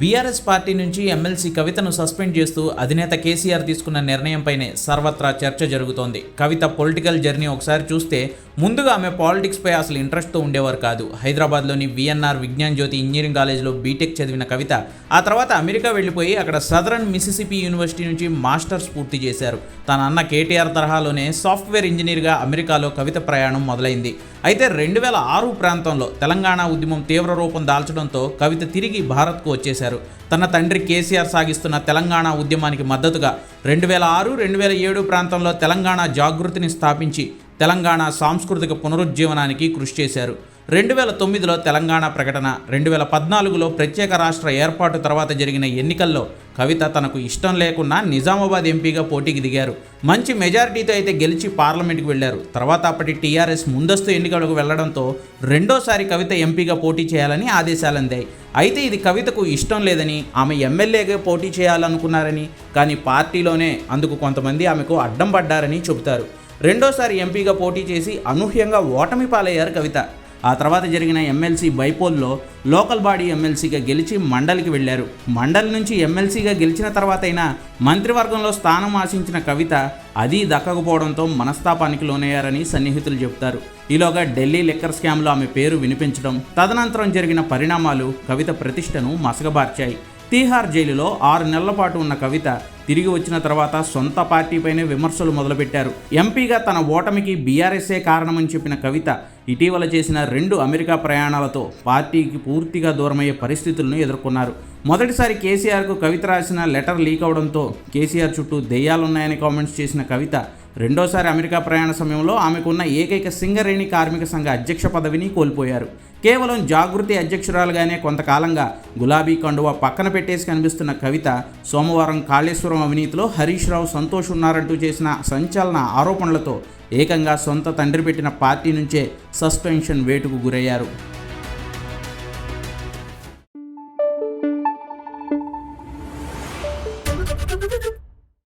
BRS party నుంచి MLC కవితను suspend చేస్తూ అధినేత కేసీఆర్ తీసుకున్న నిర్ణయంపైనే సర్వత్రా చర్చ జరుగుతోంది. కవిత పొలిటికల్ జర్నీ ఒకసారి చూస్తే ముందుగా ఆమె పాలిటిక్స్పై అసలు ఇంట్రెస్ట్తో ఉండేవారు కాదు. హైదరాబాద్లోని విఎన్ఆర్ విజ్ఞాన్ జ్యోతి ఇంజనీరింగ్ కాలేజ్లో బీటెక్ చదివిన కవిత ఆ తర్వాత అమెరికా వెళ్ళిపోయి అక్కడ సదరన్ మిసిసిపి యూనివర్సిటీ నుంచి మాస్టర్స్ పూర్తి చేశారు. తన అన్న కేటీఆర్ తరహాలోనే సాఫ్ట్వేర్ ఇంజనీర్గా అమెరికాలో కవిత ప్రయాణం మొదలైంది. అయితే రెండు వేల ఆరు ప్రాంతంలో తెలంగాణ ఉద్యమం తీవ్ర రూపం దాల్చడంతో కవిత తిరిగి భారత్కు వచ్చేశారు. తన తండ్రి కేసీఆర్ సాగిస్తున్న తెలంగాణ ఉద్యమానికి మద్దతుగా రెండు వేల ఆరు రెండు వేల ఏడు ప్రాంతంలో తెలంగాణ జాగృతిని స్థాపించి తెలంగాణ సాంస్కృతిక పునరుజ్జీవనానికి కృషి చేశారు. రెండు వేల తొమ్మిదిలో తెలంగాణ ప్రకటన రెండు వేల పద్నాలుగులో ప్రత్యేక రాష్ట్ర ఏర్పాటు తర్వాత జరిగిన ఎన్నికల్లో కవిత తనకు ఇష్టం లేకున్నా నిజామాబాద్ ఎంపీగా పోటీకి దిగారు. మంచి మెజారిటీతో అయితే గెలిచి పార్లమెంట్కి వెళ్ళారు తర్వాత అప్పటి టీఆర్ఎస్ ముందస్తు ఎన్నికలకు వెళ్ళడంతో రెండోసారి కవిత ఎంపీగా పోటీ చేయాలని ఆదేశాలు అందాయి. అయితే ఇది కవితకు ఇష్టం లేదని ఆమె ఎమ్మెల్యేగా పోటీ చేయాలనుకున్నారని కానీ పార్టీలోనే అందుకు కొంతమంది ఆమెకు అడ్డం పడ్డారని చెబుతారు. రెండోసారి ఎంపీగా పోటీ చేసి అనూహ్యంగా ఓటమి పాలయ్యారు కవిత. ఆ తర్వాత జరిగిన ఎమ్మెల్సీ బైపోల్లో లోకల్ బాడీ ఎమ్మెల్సీగా గెలిచి మండలికి వెళ్ళారు మండలి నుంచి ఎమ్మెల్సీగా గెలిచిన తర్వాతైనా మంత్రివర్గంలో స్థానం ఆశించిన కవిత అది దక్కకపోవడంతో మనస్తాపానికి లోనయ్యారని సన్నిహితులు చెబుతారు. ఈలోగా ఢిల్లీ లిక్కర్ స్కామ్లో ఆమె పేరు వినిపించడం తదనంతరం జరిగిన పరిణామాలు కవిత ప్రతిష్టను మసగబార్చాయి తీహార్ జైలులో ఆరు నెలల పాటు ఉన్న కవిత తిరిగి వచ్చిన తర్వాత సొంత పార్టీపైనే విమర్శలు మొదలుపెట్టారు. ఎంపీగా తన ఓటమికి బీఆర్ఎస్ఏ కారణమని చెప్పిన కవిత ఇటీవల చేసిన రెండు అమెరికా ప్రయాణాలతో పార్టీకి పూర్తిగా దూరమయ్యే పరిస్థితులను ఎదుర్కొన్నారు. మొదటిసారి కేసీఆర్కు కవిత రాసిన లెటర్ లీక్ అవడంతో కేసీఆర్ చుట్టూ దెయ్యాలున్నాయని కామెంట్స్ చేసిన కవిత రెండోసారి అమెరికా ప్రయాణ సమయంలో ఆమెకున్న ఏకైక సింగరేణి కార్మిక సంఘ అధ్యక్ష పదవిని కోల్పోయారు. కేవలం జాగృతి అధ్యక్షురాలుగానే కొంతకాలంగా గులాబీ కండువా పక్కన పెట్టేసి కనిపిస్తున్న కవిత సోమవారం కాళేశ్వరం అవినీతిలో హరీష్ రావు సంతోష్ ఉన్నారంటూ చేసిన సంచలన ఆరోపణలతో ఏకంగా సొంత తండ్రి పెట్టిన పార్టీ నుంచే సస్పెన్షన్ వేటుకు గురయ్యారు.